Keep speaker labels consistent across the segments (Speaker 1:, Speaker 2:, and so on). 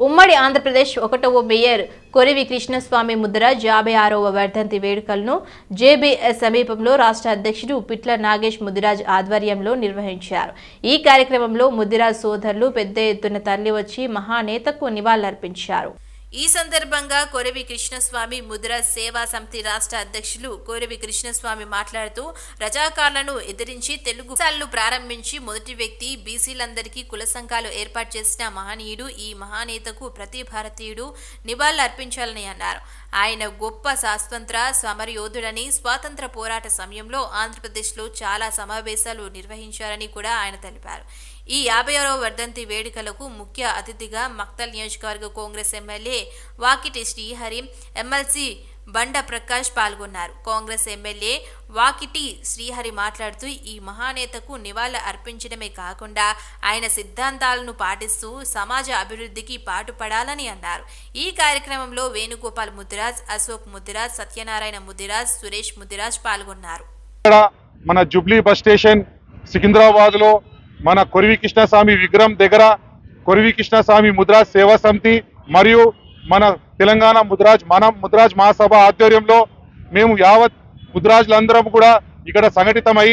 Speaker 1: ఉమ్మడి ఆంధ్రప్రదేశ్ ఒకటవ మేయర్ కొరివి కృష్ణస్వామి ముద్రాజ్ యాభై ఆరవ వర్ధంతి వేడుకలను జేబీఎస్ సమీపంలో రాష్ట్ర అధ్యక్షుడు పిట్ల నాగేష్ ముదిరాజ్ ఆధ్వర్యంలో నిర్వహించారు. ఈ కార్యక్రమంలో ముదిరాజ్ సోదరులు పెద్ద ఎత్తున తరలివచ్చి మహానేతకు నివాళులర్పించారు. ఈ సందర్భంగా కొరవి కృష్ణస్వామి ముద్ర సేవా సమితి రాష్ట్ర అధ్యక్షులు కొరవి కృష్ణస్వామి మాట్లాడుతూ రజాకారులను ఎదిరించి తెలుగు సార్లు ప్రారంభించి మొదటి వ్యక్తి బీసీలందరికీ కుల సంఘాలు ఏర్పాటు చేసిన మహనీయుడు ఈ మహానేతకు ప్రతి భారతీయుడు నివాళులు అర్పించాలని అన్నారు. ఆయన గొప్ప స్వాతంత్ర సమరయోధుడని స్వాతంత్ర పోరాట సమయంలో ఆంధ్రప్రదేశ్లో చాలా సమావేశాలు నిర్వహించారని కూడా ఆయన తెలిపారు. ఈ యాభై ఆరవ వర్ధంతి వేడుకలకు ముఖ్య అతిథిగా మక్తల్ నియోజకవర్గ కాంగ్రెస్ ఎమ్మెల్యే వాకిటి శ్రీహరి ఎమ్మెల్సీ బండ ప్రకాష్ పాల్గొన్నారు. కాంగ్రెస్ ఎమ్మెల్యే వాకిటి శ్రీహరి మాట్లాడుతూ ఈ మహానేతకు నివాళ అర్పించడమే కాకుండా ఆయన సిద్ధాంతాలను పాటిస్తూ సమాజ అభివృద్ధికి పాటుపడాలని అన్నారు. ఈ కార్యక్రమంలో వేణుగోపాల్ ముదిరాజ్ అశోక్ ముదిరాజ్ సత్యనారాయణ ముదిరాజ్ సురేష్ ముదిరాజ్ పాల్గొన్నారు.
Speaker 2: మన జుబ్లీ బస్ స్టేషన్ సికింద్రాబాద్లో మన కొరివి కృష్ణస్వామి విగ్రహం దగ్గర కొరివి కృష్ణస్వామి ముద్రాజ్ సేవా సమితి మరియు మన తెలంగాణ ముద్రాజ్ మన ముద్రాజ్ మహాసభ ఆధ్వర్యంలో మేము యావత్ ముద్రాజులందరం కూడా ఇక్కడ సంఘటితమై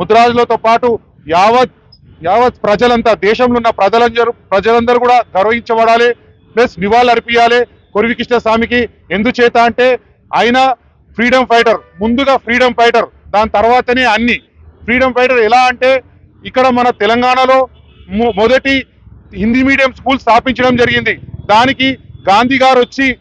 Speaker 2: ముద్రాజులతో పాటు యావత్ యావత్ ప్రజలంతా దేశంలో ఉన్న ప్రజలందరూ ప్రజలందరూ కూడా గౌరవించబడాలి ప్లస్ నివాళులు అర్పించాలి. కొరివి కృష్ణస్వామికి ఎందుచేత అంటే ఆయన ఫ్రీడమ్ ఫైటర్ ముందుగా ఫ్రీడమ్ ఫైటర్ దాని తర్వాతనే అన్ని. ఫ్రీడమ్ ఫైటర్ ఎలా అంటే ఇక్కడ మన తెలంగాణలో మొ- మొదటి హిందీ మీడియం స్కూల్ స్థాపించడం జరిగింది. దానికి గాంధీ గారు వచ్చి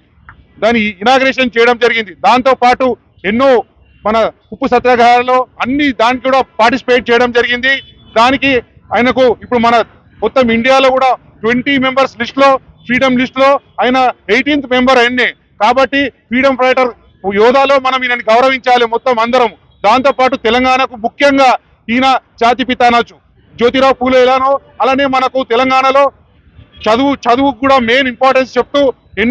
Speaker 2: దాని ఇనాగ్రేషన్ చేయడం జరిగింది. దాంతో పాటు ఎన్నో మన ఉప్పు సత్యాగ్రహాలలో అన్ని దానికి కూడా పార్టిసిపేట్ చేయడం జరిగింది. దానికి ఆయనకు ఇప్పుడు మన మొత్తం ఇండియాలో కూడా ట్వంటీ మెంబర్స్ లిస్ట్లో ఫ్రీడమ్ లిస్ట్లో ఆయన ఎయిటీన్త్ మెంబర్ అయింది కాబట్టి ఫ్రీడమ్ ఫైటర్ యోధాలో మనం ఈయనని గౌరవించాలి మొత్తం అందరం. దాంతోపాటు తెలంగాణకు ముఖ్యంగా ఈయన జాతిపిత అనొచ్చు జ్యోతిరావు పూలే ఎలానో అలానే మనకు తెలంగాణలో చదువు చదువుకు కూడా మెయిన్ ఇంపార్టెన్స్ చెప్తూ